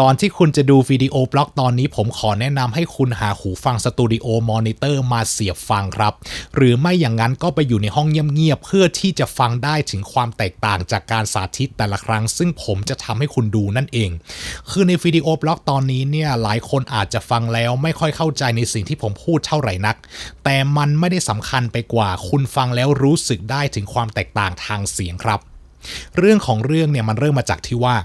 ก่อนที่คุณจะดูวิดีโอบล็อกตอนนี้ผมขอแนะนำให้คุณหาหูฟังสตูดิโอมอนิเตอร์มาเสียบฟังครับ หรือไม่อย่างนั้นก็ไปอยู่ในห้องเงียบๆเพื่อที่จะฟังได้ถึงความแตกต่างจากการสาธิตแต่ละครั้ง ซึ่งผมจะทำให้คุณดูนั่นเอง คือในวิดีโอบล็อกตอนนี้เนี่ยหลายคนอาจจะฟังแล้วไม่ค่อยเข้าใจในสิ่งที่ผมพูดเท่าไหร่นัก แต่มันไม่ได้สำคัญไปกว่าคุณฟังแล้วรู้สึกได้ถึงความแตกต่างทางเสียงครับ เรื่องของเรื่องเนี่ยมันเริ่มมาจากที่ว่า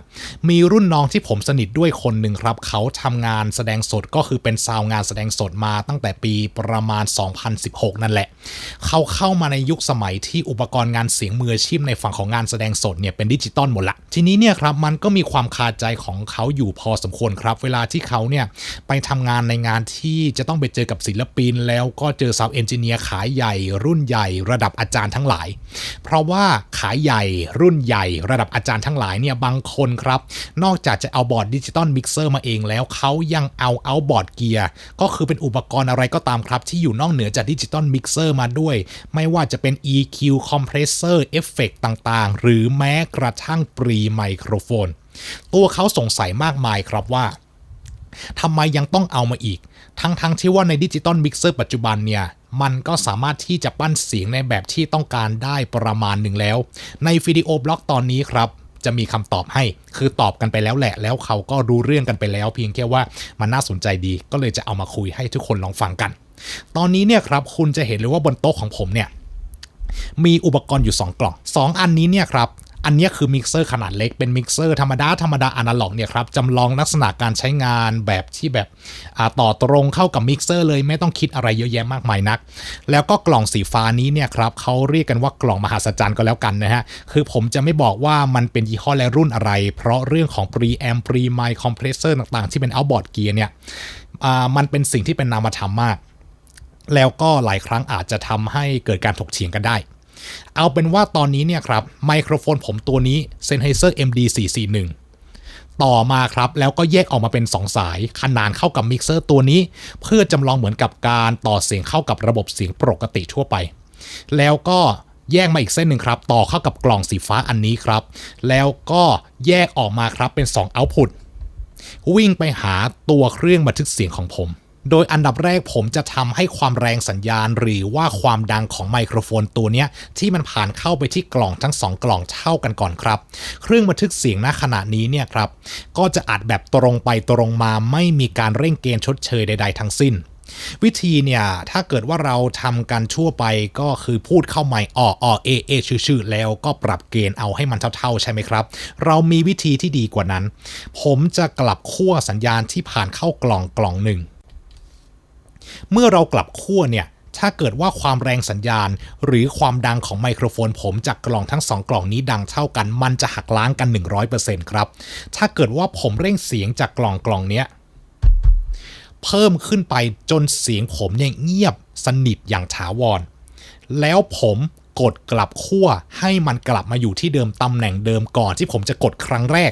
มีรุ่นน้องที่ผมสนิทด้วยคนหนึ่งครับ เขาทำงานแสดงสดก็คือเป็นซาวงานแสดงสดมาตั้งแต่ปีประมาณ 2016 นั่นแหละ เขาเข้ามาในยุคสมัยที่อุปกรณ์งานเสียงมืออาชีพในฝั่งของงานแสดงสดเนี่ยเป็นดิจิตอลหมดละ ทีนี้เนี่ยครับมันก็มีความคาใจของเขาอยู่พอสมควรครับ เวลาที่เขาเนี่ยไปทำงานในงานที่จะต้องไปเจอกับศิลปิน แล้วก็เจอซาวเอนจิเนียร์ขายใหญ่ รุ่นใหญ่ ระดับอาจารย์ทั้งหลาย เพราะว่าขายใหญ่รุุ่่นใหญ่ระดับอาจารย์ทั้งหลายเนี่ยบางคนครับ นอกจากจะเอาบอร์ดดิจิตอลมิกเซอร์มาเองแล้วเขายังเอาเอาบอร์ดเกียร์ก็คือเป็นอุปกรณ์อะไรก็ตามครับ ที่อยู่นอกเหนือจากดิจิตอลมิกเซอร์มาด้วย ไม่ว่าจะเป็น EQ คอมเพรสเซอร์เอฟเฟกต่างๆ หรือแม้กระทั่งปรีไมโครโฟน ตัวเขาสงสัยมากมายครับว่าทำไมยังต้องเอามาอีก ทั้งๆทที่ว่าในดิจิตอลมิกเซอร์ปัจจุบันเนี่ย มันก็สามารถที่จะปั้นเสียงในแบบที่ต้องการได้ประมาณหนึ่งแล้ว ในวิดีโอบล็อกตอนนี้ครับจะมีคำตอบให้ คือตอบกันไปแล้วแหละ แล้วเขาก็รู้เรื่องกันไปแล้ว เพียงแค่ว่ามันน่าสนใจดี ก็เลยจะเอามาคุยให้ทุกคนลองฟังกัน ตอนนี้เนี่ยครับ คุณจะเห็นเลยว่าบนโต๊ะของผมเนี่ย มีอุปกรณ์อยู่ 2 กล่อง 2 อันนี้เนี่ยครับ อันนี้คือมิกเซอร์ขนาดเล็กเป็นมิกเซอร์ธรรมดาธรรมดาอนาล็อกเนี่ยครับจำลองลักษณะการใช้งานแบบที่แบบต่อตรงเข้ากับมิกเซอร์เลยไม่ต้องคิดอะไรเยอะแยะมากมายนัก แล้วก็กล่องสีฟ้านี้เนี่ยครับเขาเรียกกันว่ากล่องมหาศจรรย์ก็แล้วกันนะฮะ คือผมจะไม่บอกว่ามันเป็นยี่ห้อและรุ่นอะไร เพราะเรื่องของปรีแอมปรีไมค์คอมเพรสเซอร์ต่างๆ ที่เป็นเอาบอร์ดเกียร์เนี่ยมันเป็นสิ่งที่เป็นนามธรรมมาก แล้วก็หลายครั้งอาจจะทำให้เกิดการถกเถียงกันได้ เอาเป็นว่าตอนนี้เนี่ยครับไมโครโฟนผมตัวนี้ Sennheiser MD441 ต่อมาครับ แล้วก็แยกออกมาเป็น 2 สาย ขนานเข้ากับมิกเซอร์ตัวนี้ เพื่อจำลองเหมือนกับการต่อเสียงเข้ากับระบบเสียงปกติทั่วไป แล้วก็แยกมาอีกเส้นหนึ่งครับ ต่อเข้ากับกล่องสีฟ้าอันนี้ครับ แล้วก็แยกออกมาครับเป็น 2 output วิ่งไปหาตัวเครื่องบันทึกเสียงของผม โดยอันดับแรกผมจะทำให้ความแรงสัญญาณหรือว่าความดังของไมโครโฟนตัวนี้ที่มันผ่านเข้าไปที่กล่องทั้ง 2 กล่องเท่ากันก่อนครับ เครื่องบันทึกเสียงณขณะนี้เนี่ยครับ ก็จะอัดแบบตรงไปตรงมาไม่มีการเร่งเกณฑ์ชดเชยใด ๆ ทั้งสิ้นวิธีเนี่ย ถ้าเกิดว่าเราทำกันทั่วไปก็คือพูดเข้าไมค์อ่อออเอเอชื่อชื่อแล้วก็ปรับเกณฑ์เอาให้มันเท่าๆใช่ไหมครับ เรามีวิธีที่ดีกว่านั้น ผมจะกลับขั้วสัญญาณที่ผ่านเข้ากล่องกล่องหนึ่ง เมื่อเรากลับขั้วเนี่ยถ้าเกิดว่าความแรงสัญญาณ หรือความดังของไมโครโฟนผมจากกล่องทั้ง 2 กล่องนี้ดังเท่ากัน มันจะหักล้างกัน 100%ครับ ถ้าเกิดว่าผมเร่งเสียงจากกล่องกล่องเนี้ยเพิ่มขึ้นไปจนเสียงผมเนี่ยเงียบสนิทอย่างถาวร แล้วผมกดกลับขั้วให้มันกลับมาอยู่ที่เดิมตำแหน่งเดิมก่อนที่ผมจะกดครั้งแรก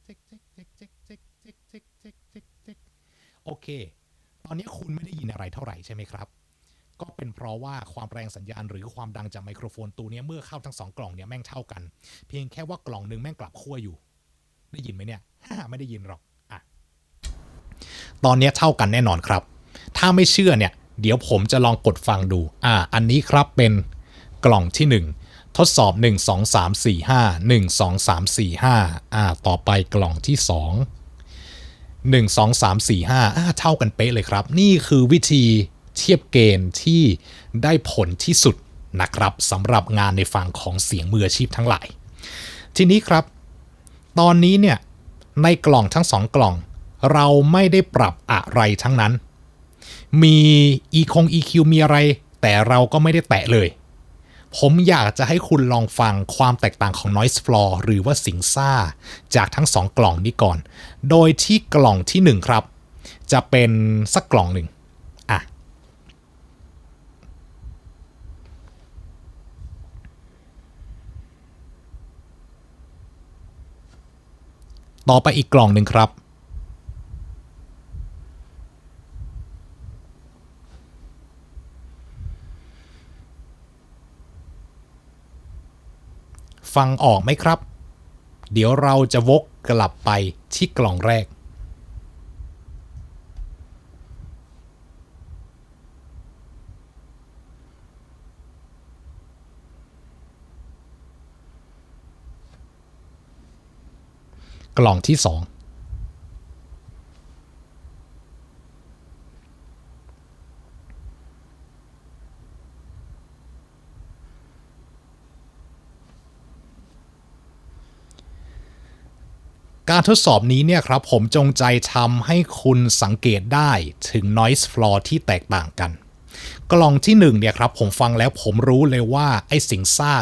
โอเค ตอนนี้คุณไม่ได้ยินอะไรเท่าไหร่ใช่ไหมครับ ก็เป็นเพราะว่าความแรงสัญญาณหรือความดังจากไมโครโฟนตัวนี้เมื่อเข้าทั้งสองกล่องเนี่ยแม่งเท่ากัน เพียงแค่ว่ากล่องหนึ่งแม่งกลับขั้วอยู่ ได้ยินไหมเนี่ยไม่ได้ยินหรอกอะตอนนี้เท่ากันแน่นอนครับ ถ้าไม่เชื่อเนี่ยเดี๋ยวผมจะลองกดฟังดู อ่า อันนี้ครับเป็นกล่องที่ 1 ทดสอบ 1 2 3 4 5 1 2 3 4 5 อ่า ต่อไปกล่องที่ 2 1 2 3 4 5อ่าเท่ากันเป๊ะเลยครับ นี่คือวิธีเทียบเกณฑ์ที่ได้ผลที่สุดนะครับสำหรับงานในฝั่งของเสียงมืออาชีพทั้งหลาย ทีนี้ครับ ตอนนี้เนี่ยในกล่องทั้งสองกล่อง เราไม่ได้ปรับอะไรทั้งนั้น มี e คง EQ มีอะไร แต่เราก็ไม่ได้แตะเลย ผมอยากจะให้คุณลองฟังความแตกต่างของ Noise Floor หรือว่าสิงซ่า จากทั้ง 2 กล่องนี้ก่อน โดยที่กล่องที่ 1 ครับ จะเป็นสักกล่องหนึ่งอะต่อไปอีกกล่องหนึ่งครับ ฟังออกไหมครับ เดี๋ยวเราจะวกกลับไปที่กล่องแรก กล่องที่สอง การทดสอบนี้เนี่ยครับผมจงใจทำให้คุณสังเกตได้ถึง noise floor ที่แตกต่างกัน กล่องที่1เนี่ยครับผมฟังแล้วผมรู้เลยว่าไอ้สิงซ่า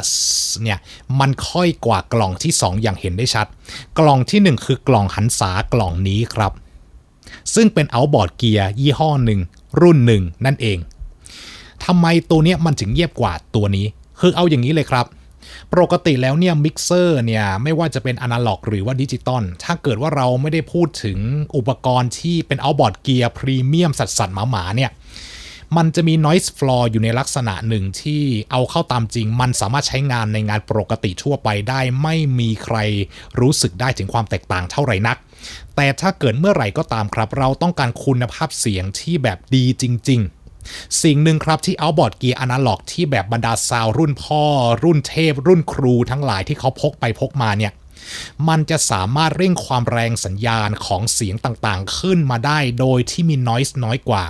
เนี่ยมันค่อยกว่ากล่องที่ 2 อย่างเห็นได้ชัด กล่องที่ 1 คือกล่องหันษากล่องนี้ครับ ซึ่งเป็น outboard gear ยี่ห้อหนึ่งรุ่นหนึ่งนั่นเองทำไมตัวเนี้ยมันถึงเงียบกว่าตัวนี้ คือเอาอย่างนี้เลยครับ ปกติแล้วเนี่ยมิกเซอร์เนี่ยไม่ว่าจะเป็นอนาล็อกหรือว่าดิจิตอลถ้าเกิดว่าเราไม่ได้พูดถึงอุปกรณ์ที่เป็นเอาบอร์ดเกียร์พรีเมียมสัดสัดหมาๆเนี่ยมันจะมี noise floor อยู่ในลักษณะหนึ่งที่เอาเข้าตามจริง มันสามารถใช้งานในงานปกติทั่วไปได้ ไม่มีใครรู้สึกได้ถึงความแตกต่างเท่าไหร่นัก แต่ถ้าเกิดเมื่อไหร่ก็ตามครับ เราต้องการคุณภาพเสียงที่แบบดีจริง ๆ สิ่งหนึ่งครับที่ Outboard Gear Analog ที่แบบบรรดาซาวรุ่นพ่อ รุ่นเทพ รุ่นครูทั้งหลายที่เขาพกไปพกมาเนี่ยมันจะสามารถเร่งความแรงสัญญาณของเสียงต่างๆ ขึ้นมาได้โดยที่มี noise น้อยกว่า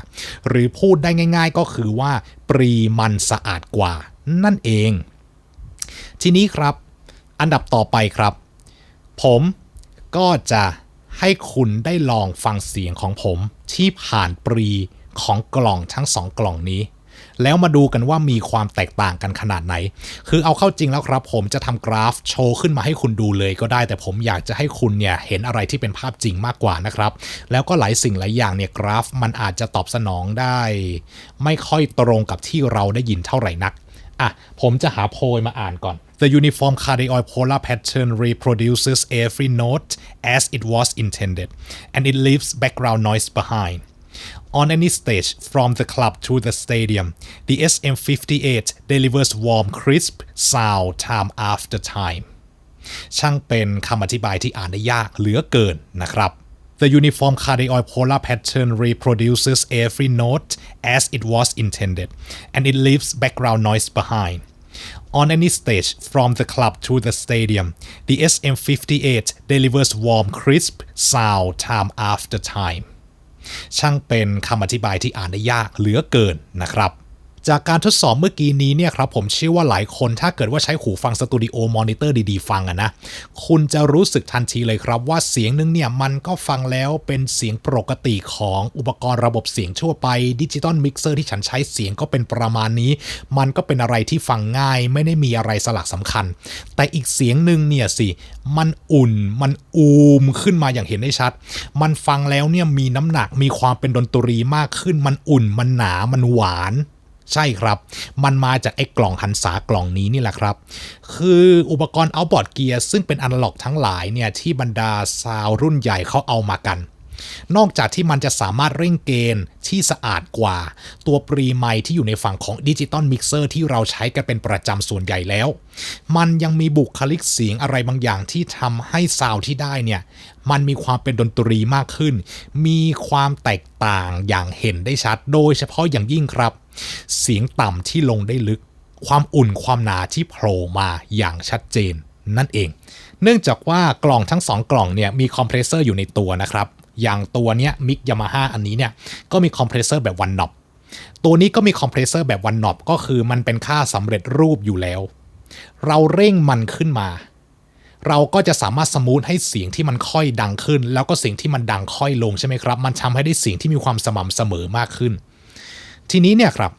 หรือพูดได้ง่าย ๆ ก็คือว่า ปรีมันสะอาดกว่า นั่นเอง ทีนี้ครับ อันดับต่อไปครับ ผมก็จะให้คุณได้ลองฟังเสียงของผมที่ผ่านปรี ของกล่องทั้งสองกล่องนี้ แล้วมาดูกันว่ามีความแตกต่างกันขนาดไหน คือเอาเข้าจริงแล้วครับ ผมจะทำกราฟโชว์ขึ้นมาให้คุณดูเลยก็ได้ แต่ผมอยากจะให้คุณเนี่ยเห็นอะไรที่เป็นภาพจริงมากกว่านะครับ แล้วก็หลายสิ่งหลายอย่างเนี่ยกราฟมันอาจจะตอบสนองได้ ไม่ค่อยตรงกับที่เราได้ยินเท่าไหร่นักอะผมจะหาโพยมาอ่านก่อน The uniform cardioid polar pattern reproduces every note as it was intended, and it leaves background noise behind. On any stage from the club to the stadium, the SM58 delivers warm, crisp sound time after time. ช่างเป็นคำอธิบายที่อ่านได้ยากเหลือเกินนะครับ The uniform cardioid polar pattern reproduces every note as it was intended, and it leaves background noise behind. On any stage from the club to the stadium, the SM58 delivers warm, crisp sound time after time. ช่างเป็นคำอธิบายที่อ่านได้ยากเหลือเกินนะครับ จากการทดสอบเมื่อกี้นี้เนี่ยครับผมเชื่อว่าหลายคนถ้าเกิดว่าใช้หูฟังสตูดิโอมอนิเตอร์ดีๆ ฟังอะนะ คุณจะรู้สึกทันทีเลยครับว่าเสียงนึงเนี่ยมันก็ฟังแล้วเป็นเสียงปกติของอุปกรณ์ระบบเสียงทั่วไปดิจิตอลมิกเซอร์ที่ฉันใช้เสียงก็เป็นประมาณนี้ มันก็เป็นอะไรที่ฟังง่าย ไม่ได้มีอะไรสลักสำคัญ แต่อีกเสียงหนึ่งเนี่ยสิมันอุ่นมันอูมขึ้นมาอย่างเห็นได้ชัด มันฟังแล้วเนี่ยมีน้ำหนักมีความเป็นดนตรีมากขึ้น มันอุ่นมันหนามันหวาน ใช่ครับ มันมาจากไอ้กล่องหันษากล่องนี้นี่แหละครับ คืออุปกรณ์เอาบอร์ดเกียร์ซึ่งเป็นอนาล็อกทั้งหลายเนี่ยที่บรรดาซาวรุ่นใหญ่เขาเอามากัน นอกจากที่มันจะสามารถเร่งเกณฑ์ที่สะอาดกว่า ตัวปรีไมค์ที่อยู่ในฝั่งของดิจิตอลมิกเซอร์ที่เราใช้กันเป็นประจำส่วนใหญ่แล้ว มันยังมีบุคลิกเสียงอะไรบางอย่างที่ทำให้ซาวที่ได้เนี่ย มันมีความเป็นดนตรีมากขึ้น มีความแตกต่างอย่างเห็นได้ชัด โดยเฉพาะอย่างยิ่งครับ เสียงต่ำที่ลงได้ลึก ความอุ่นความหนาที่โผล่มาอย่างชัดเจนนั่นเอง เนื่องจากว่ากล่องทั้งสองกล่องเนี่ยมีคอมเพรสเซอร์อยู่ในตัวนะครับอย่างตัวเนี้ยมิกยามาฮ่าอันนี้เนี่ยก็มีคอมเพรสเซอร์แบบวันน็อปตัวนี้ก็มีคอมเพรสเซอร์แบบวันน็อปก็คือมันเป็นค่าสำเร็จรูปอยู่แล้ว เราเร่งมันขึ้นมา เราก็จะสามารถสมูทให้เสียงที่มันค่อยดังขึ้น แล้วก็เสียงที่มันดังค่อยลงใช่ไหมครับ มันทำให้ได้เสียงที่มีความสม่ำเสมอมากขึ้น ทีนี้เนี่ยครับ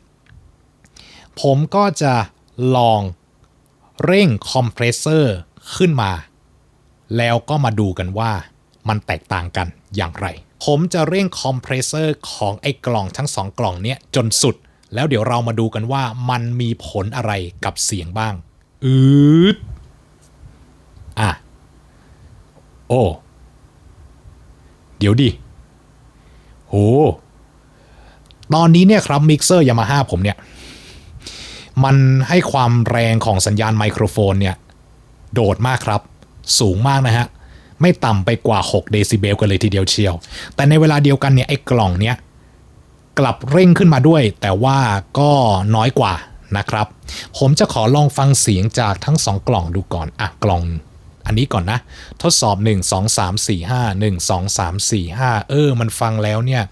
ผมก็จะลองเร่งคอมเพรสเซอร์ขึ้นมา แล้วก็มาดูกันว่า มันแตกต่างกันอย่างไร ผมจะเร่งคอมเพรสเซอร์ของไอ้กล่องทั้งสองกล่องเนี้ยจนสุด แล้วเดี๋ยวเรามาดูกันว่ามันมีผลอะไรกับเสียงบ้าง อืดอะ โอ้ เดี๋ยวดิโหตอนนี้เนี่ยครับมิกเซอร์ยามาฮ่าผมเนี่ย มันให้ความแรงของสัญญาณไมโครโฟนเนี่ย โดดมากครับ สูงมากนะฮะ ไม่ต่ำไปกว่า 6 เดซิเบลกันเลยทีเดียวเชียว แต่ในเวลาเดียวกันเนี่ยไอ้กล่องเนี้ยกลับเร่งขึ้นมาด้วย แต่ว่าก็น้อยกว่านะครับ ผมจะขอลองฟังเสียงจากทั้ง 2 กล่องดูก่อน อะ กล่องอันนี้ก่อนนะ ทดสอบ 1 2 3 4 5 1 2 3 4 5 เออ มันฟังแล้วเนี่ย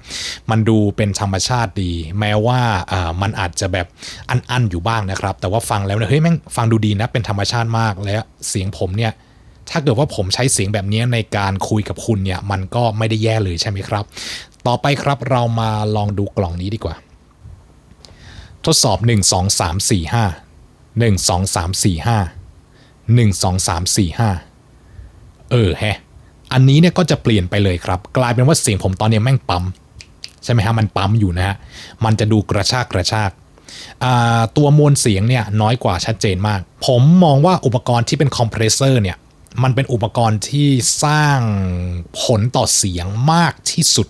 มันดูเป็นธรรมชาติดี แม้ว่าอ่ามันอาจจะแบบอันๆอยู่บ้างนะครับ แต่ว่าฟังแล้วเนี่ยเฮ้ยแม่งฟังดูดีนะเป็นธรรมชาติมากและเสียงผมเนี่ย ถ้าเกิดว่าผมใช้เสียงแบบนี้ในการคุยกับคุณเนี่ย มันก็ไม่ได้แย่เลยใช่ไหมครับ ต่อไปครับเรามาลองดูกล่องนี้ดีกว่า ทดสอบ 1 2 3 4 5 1 2 3 4 5 1 2 3 4 5 เออแฮะ อันนี้เนี่ยก็จะเปลี่ยนไปเลยครับ กลายเป็นว่าเสียงผมตอนนี้แม่งปั๊มใช่ไหมฮะ มันปั๊มอยู่นะฮะ มันจะดูกระชากกระชากตัวมวลเสียงเนี่ยน้อยกว่าชัดเจนมาก ผมมองว่าอุปกรณ์ที่เป็นคอมเพรสเซอร์เนี่ย มันเป็นอุปกรณ์ที่สร้างผลต่อเสียงมากที่สุด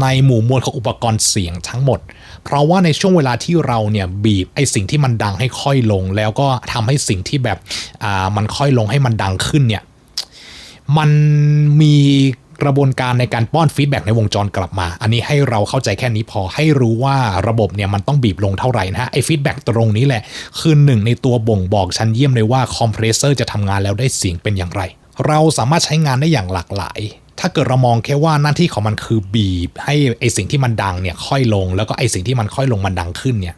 ในหมู่มวลของอุปกรณ์เสียงทั้งหมด เพราะว่าในช่วงเวลาที่เราเนี่ยบีบไอสิ่งที่มันดังให้ค่อยลง แล้วก็ทำให้สิ่งที่แบบอ่ามันค่อยลงให้มันดังขึ้นเนี่ยมันมี กระบวนการในการป้อนฟีดแบ็กในวงจรกลับมา อันนี้ให้เราเข้าใจแค่นี้พอให้รู้ว่าระบบเนี่ยมันต้องบีบลงเท่าไหร่นะฮะไอฟีดแบ็กตรงนี้แหละ คือหนึ่งในตัวบ่งบอกชั้นเยี่ยมเลยว่าคอมเพรสเซอร์จะทำงานแล้วได้เสียงเป็นอย่างไร เราสามารถใช้งานได้อย่างหลากหลายถ้าเกิดเรามองแค่ว่าหน้าที่ของมันคือบีบ ให้ไอสิ่งที่มันดังเนี่ยค่อยลง แล้วก็ไอสิ่งที่มันค่อยลงมันดังขึ้นเนี่ย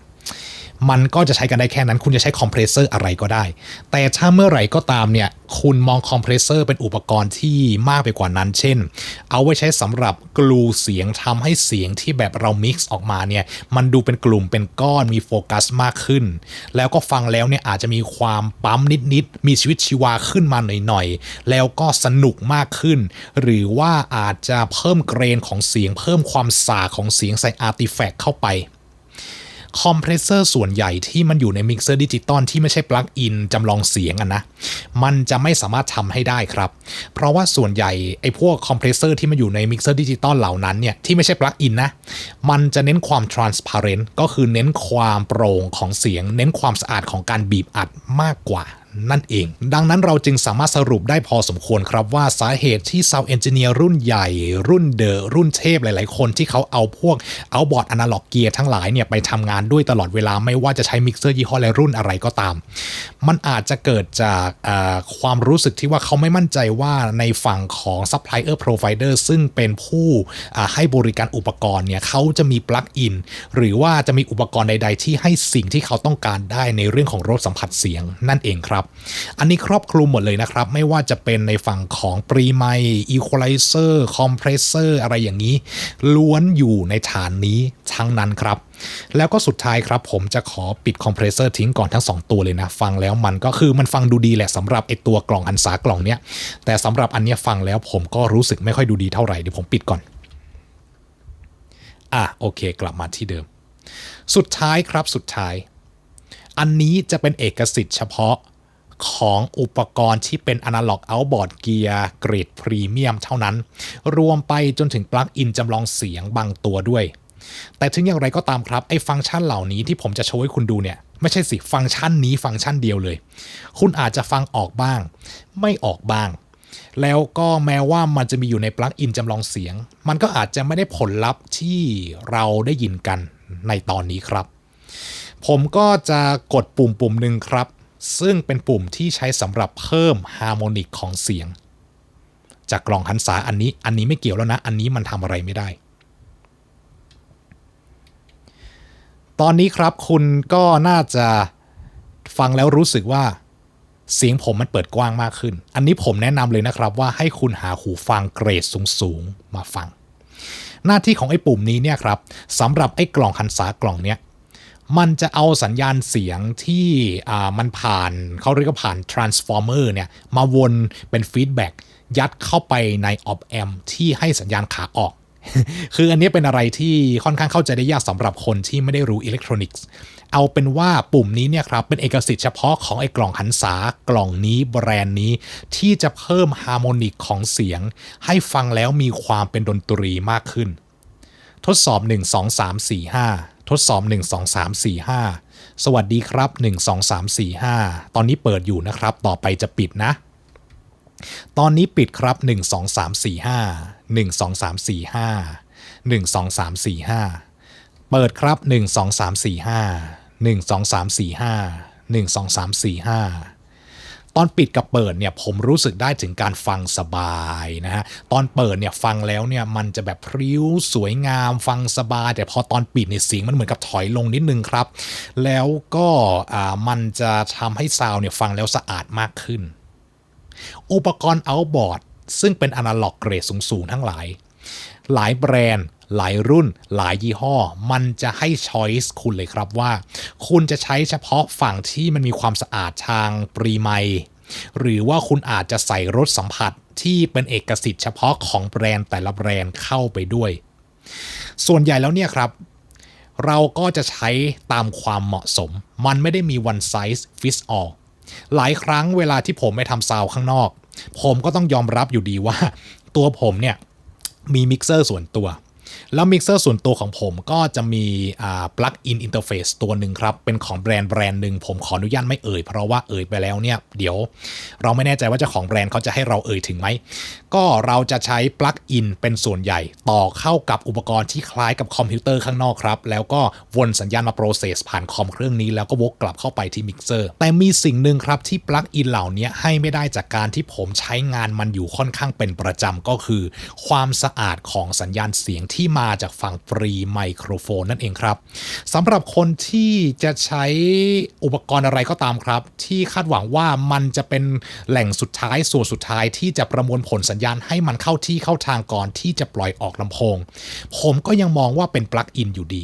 มันก็จะใช้กันได้แค่นั้น คุณจะใช้คอมเพรสเซอร์อะไรก็ได้ แต่ถ้าเมื่อไหร่ก็ตามเนี่ยคุณมองคอมเพรสเซอร์เป็นอุปกรณ์ที่มากไปกว่านั้น เช่น เอาไว้ใช้สำหรับกลูเสียงทำให้เสียงที่แบบเรามิกซ์ออกมาเนี่ยมันดูเป็นกลุ่มเป็นก้อนมีโฟกัสมากขึ้น แล้วก็ฟังแล้วเนี่ยอาจจะมีความปั๊มนิดๆมีชีวิตชีวาขึ้นมาหน่อยๆแล้วก็สนุกมากขึ้น หรือว่าอาจจะเพิ่มเกรนของเสียงเพิ่มความสาของเสียงใส่อาร์ติแฟกต์เข้าไป คอมเพรสเซอร์ส่วนใหญ่ที่มันอยู่ในมิกเซอร์ดิจิตอลที่ไม่ใช่ปลั๊กอินจำลองเสียงอะนะ มันจะไม่สามารถทำให้ได้ครับ เพราะว่าส่วนใหญ่ไอ้พวกคอมเพรสเซอร์ที่มันอยู่ในมิกเซอร์ดิจิตอลเหล่านั้นเนี่ยที่ไม่ใช่ปลั๊กอินนะ มันจะเน้นความ transparent ก็คือเน้นความโปร่งของเสียง เน้นความสะอาดของการบีบอัดมากกว่า นั่นเอง ดังนั้นเราจึงสามารถสรุปได้พอสมควรครับว่าสาเหตุที่ Sound Engineer รุ่นใหญ่ รุ่นเดอรุ่นเทพหลาย ๆ คนที่เขาเอาพวกเอาบอร์ดอนาล็อกเกียร์ทั้งหลายเนี่ยไปทำงานด้วยตลอดเวลาไม่ว่าจะใช้มิกเซอร์ยี่ห้อและรุ่นอะไรก็ตาม มันอาจจะเกิดจากความรู้สึกที่ว่าเขาไม่มั่นใจว่าในฝั่งของ Supplier Provider ซึ่งเป็นผู้ให้บริการอุปกรณ์เนี่ยเขาจะมีปลั๊กอินหรือว่าจะมีอุปกรณ์ใด ๆ ที่ให้สิ่งที่เขาต้องการได้ในเรื่องของรสสัมผัสเสียงนั่นเองครับอันนี้ครอบคลุมหมดเลยนะครับ ไม่ว่าจะเป็นในฝั่งของปรีไมอีควอไลเซอร์คอมเพรสเซอร์อะไรอย่างนี้ ล้วนอยู่ในฐานนี้ทั้งนั้นครับ แล้วก็สุดท้ายครับผมจะขอปิดคอมเพรสเซอร์ทิ้งก่อนทั้ง 2 ตัวเลยนะ ฟังแล้วมันก็คือมันฟังดูดีแหละสำหรับไอตัวกล่องหันษากล่องเนี้ยแต่สำหรับอันเนี้ยฟังแล้วผมก็รู้สึกไม่ค่อยดูดีเท่าไหร่เดี๋ยวผมปิดก่อนอะโอเค กลับมาที่เดิม สุดท้ายครับสุดท้าย อันนี้จะเป็นเอกสิทธิ์เฉพาะ ของอุปกรณ์ที่เป็น Analog Outboard Gear เกรดพรีเมียมเท่านั้น รวมไปจนถึงปลั๊กอินจำลองเสียงบางตัวด้วย แต่ถึงอย่างไรก็ตามครับ ไอ้ฟังก์ชันเหล่านี้ที่ผมจะโชว์ให้คุณดูเนี่ย ไม่ใช่สิฟังก์ชันนี้ฟังก์ชันเดียวเลย คุณอาจจะฟังออกบ้าง ไม่ออกบ้างแล้วก็แม้ว่ามันจะมีอยู่ในปลั๊กอินจำลองเสียง มันก็อาจจะไม่ได้ผลลัพธ์ที่เราได้ยินกันในตอนนี้ครับ ผมก็จะกดปุ่มปุ่มหนึ่งครับ ซึ่งเป็นปุ่มที่ใช้สำหรับเพิ่มฮาร์โมนิกของเสียง จากกล่องหันษาอันนี้อันนี้ไม่เกี่ยวแล้วนะ อันนี้มันทำอะไรไม่ได้ ตอนนี้ครับคุณก็น่าจะฟังแล้วรู้สึกว่าเสียงผมมันเปิดกว้างมากขึ้น อันนี้ผมแนะนำเลยนะครับว่าให้คุณหาหูฟังเกรดสูงๆมาฟัง หน้าที่ของไอ้ปุ่มนี้เนี่ยครับสำหรับไอ้กล่องหันษากล่องเนี้ย มันจะเอาสัญญาณเสียงที่มันผ่านเขาเรียกว่าผ่าน transformer เนี่ยมาวนเป็นฟีดแบ็กยัดเข้าไปใน op amp ที่ให้สัญญาณขาออก คืออันนี้เป็นอะไรที่ค่อนข้างเข้าใจได้ยากสำหรับคนที่ไม่ได้รู้อิเล็กทรอนิกส์ เอาเป็นว่าปุ่มนี้เนี่ยครับ เป็นเอกสิทธิ์เฉพาะของไอ้กล่องหันษากล่องนี้แบรนด์นี้ ที่จะเพิ่มฮาร์โมนิกของเสียง ให้ฟังแล้วมีความเป็นดนตรีมากขึ้น ทดสอบ 1 2 3 4 5 ทดสอบ 1 2 3 4 5 สวัสดีครับ 1 2 3 4 5 ตอนนี้เปิดอยู่นะครับ ต่อไปจะปิดนะ ตอนนี้ปิดครับ 1 2 3 4 5 1 2 3 4 5 1 2 3 4 5 เปิดครับ 1 2 3 4 5 1 2 3 4 5 1 2 3 4 5 ตอนปิดกับเปิดเนี่ยผมรู้สึกได้ถึงการฟังสบายนะฮะตอนเปิดเนี่ยฟังแล้วเนี่ยมันจะแบบพริ้วสวยงามฟังสบาย แต่พอตอนปิดเนี่ยเสียงมันเหมือนกับถอยลงนิดนึงครับ แล้วก็อ่ามันจะทำให้ซาวเนี่ยฟังแล้วสะอาดมากขึ้น อุปกรณ์ outboard ซึ่งเป็นอนาล็อกเกรดสูงๆทั้งหลาย หลายแบรนด์ หลายรุ่นหลายยี่ห้อ มันจะให้ช้อยส์คุณเลยครับว่า คุณจะใช้เฉพาะฝั่งที่มันมีความสะอาดทางปรีไมหรือว่าคุณอาจจะใส่รสสัมผัสที่เป็นเอกสิทธิ์เฉพาะของแบรนด์แต่ละแบรนด์เข้าไปด้วย ส่วนใหญ่แล้วเนี่ยครับ เราก็จะใช้ตามความเหมาะสม มันไม่ได้มี one size fits all หลายครั้งเวลาที่ผมไปทำซาวข้างนอก ผมก็ต้องยอมรับอยู่ดีว่า ตัวผมเนี่ยมีมิกเซอร์ส่วนตัว แล้วมิกเซอร์ส่วนตัวของผมก็จะมีอ่าปลั๊กอินอินเทอร์เฟซตัวหนึ่งครับ เป็นของแบรนด์แบรนด์หนึ่งผมขออนุญาตไม่เอ่ย เพราะว่าเอ่ยไปแล้วเนี่ย เดี๋ยวเราไม่แน่ใจว่าเจ้าของแบรนด์เขาจะให้เราเอ่ยถึงไหม ก็เราจะใช้ปลั๊กอินเป็นส่วนใหญ่ต่อเข้ากับอุปกรณ์ที่คล้ายกับคอมพิวเตอร์ข้างนอกครับ แล้วก็วนสัญญาณมาโปรเซสผ่านคอมเครื่องนี้แล้วก็วกกลับเข้าไปที่มิกเซอร์แต่มีสิ่งหนึ่งครับที่ปลั๊กอินเหล่านี้ให้ไม่ได้จากการที่ผมใช้งานมันอยู่ค่อนข้างเป็นประจำก็คือ ความสะอาดของสัญญาณเสียงที่ที่มาจากฝั่งฟรีไมโครโฟนนั่นเองครับสำหรับคนที่จะใช้อุปกรณ์อะไรก็ตามครับ ที่คาดหวังว่ามันจะเป็นแหล่งสุดท้ายส่วนสุดท้ายที่จะประมวลผลสัญญาณให้มันเข้าที่เข้าทางก่อนที่จะปล่อยออกลำโพง ผมก็ยังมองว่าเป็นปลั๊กอินอยู่ดี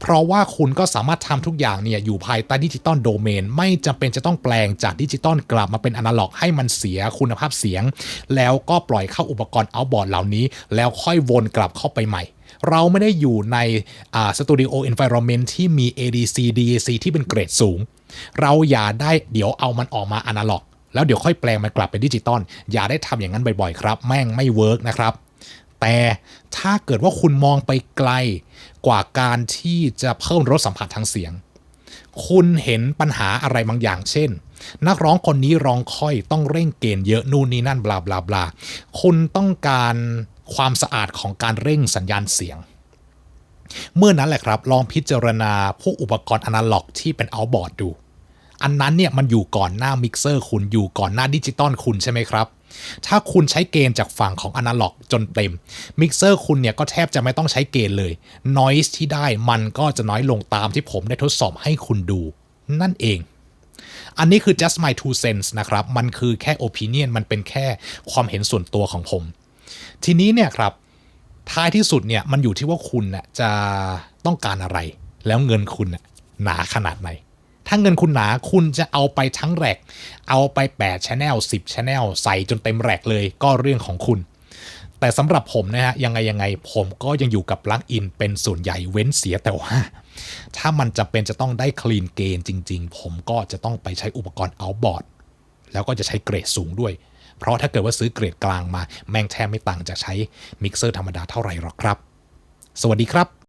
เพราะว่าคุณก็สามารถทำทุกอย่างเนี่ยอยู่ภายใต้ดิจิตอลโดเมนไม่จำเป็นจะต้องแปลงจากดิจิตอลกลับมาเป็นอนาล็อกให้มันเสียคุณภาพเสียง แล้วก็ปล่อยเข้าอุปกรณ์เอาบอร์ดเหล่านี้ แล้วค่อยวนกลับเข้าไปใหม่ เราไม่ได้อยู่ในสตูดิโอเอนไวรอเมนต์ที่มี ADC DAC ที่เป็นเกรดสูง เราอย่าได้เดี๋ยวเอามันออกมาอนาล็อก แล้วเดี๋ยวค่อยแปลงมันกลับเป็นดิจิตอลอย่าได้ทำอย่างนั้นบ่อยๆ ครับ แม่งไม่เวิร์กนะครับ แต่ถ้าเกิดว่าคุณมองไปไกลกว่าการที่จะเพิ่มรสสัมผัสทางเสียง คุณเห็นปัญหาอะไรบางอย่างเช่นนักร้องคนนี้ร้องค่อยต้องเร่งเกณฑ์เยอะนู่นนี่นั่นบลาบลาบลาคุณต้องการ ความสะอาดของการเร่งสัญญาณเสียง เมื่อนั้นแหละครับ ลองพิจารณาพวกอุปกรณ์อนาล็อกที่เป็นเอาบอร์ดดู อันนั้นเนี่ยมันอยู่ก่อนหน้ามิกเซอร์คุณอยู่ก่อนหน้าดิจิตอลคุณใช่ไหมครับถ้าคุณใช้เกณฑ์จากฝั่งของอนาล็อกจนเต็มมิกเซอร์คุณเนี่ยก็แทบจะไม่ต้องใช้เกณฑ์เลย noise ที่ได้มันก็จะน้อยลงตามที่ผมได้ทดสอบให้คุณดู นั่นเอง อันนี้คือ just my two cents นะครับ มันคือแค่ opinion มันเป็นแค่ความเห็นส่วนตัวของผม ทีนี้เนี่ยครับท้ายที่สุดเนี่ยมันอยู่ที่ว่าคุณน่ะจะต้องการอะไร แล้วเงินคุณน่ะหนาขนาดไหน ถ้าเงินคุณหนาคุณจะเอาไปทั้งแรก เอาไป8 Channel 10 Channel ใส่จนเต็มแรกเลยก็เรื่องของคุณ แต่สำหรับผมนะฮะยังไงยังไงผมก็ยังอยู่กับลักอินเป็นส่วนใหญ่เว้นเสียแต่ว่าถ้ามันจะเป็นจะต้องได้คลีนเกนจริง ๆ ผมก็จะต้องไปใช้อุปกรณ์เอาบอร์ดแล้วก็จะใช้เกรดสูงด้วย เพราะถ้าเกิดว่าซื้อเกรดกลางมาแม่งแทบไม่ต่างจากใช้มิกเซอร์ธรรมดาเท่าไหร่หรอกครับ สวัสดีครับ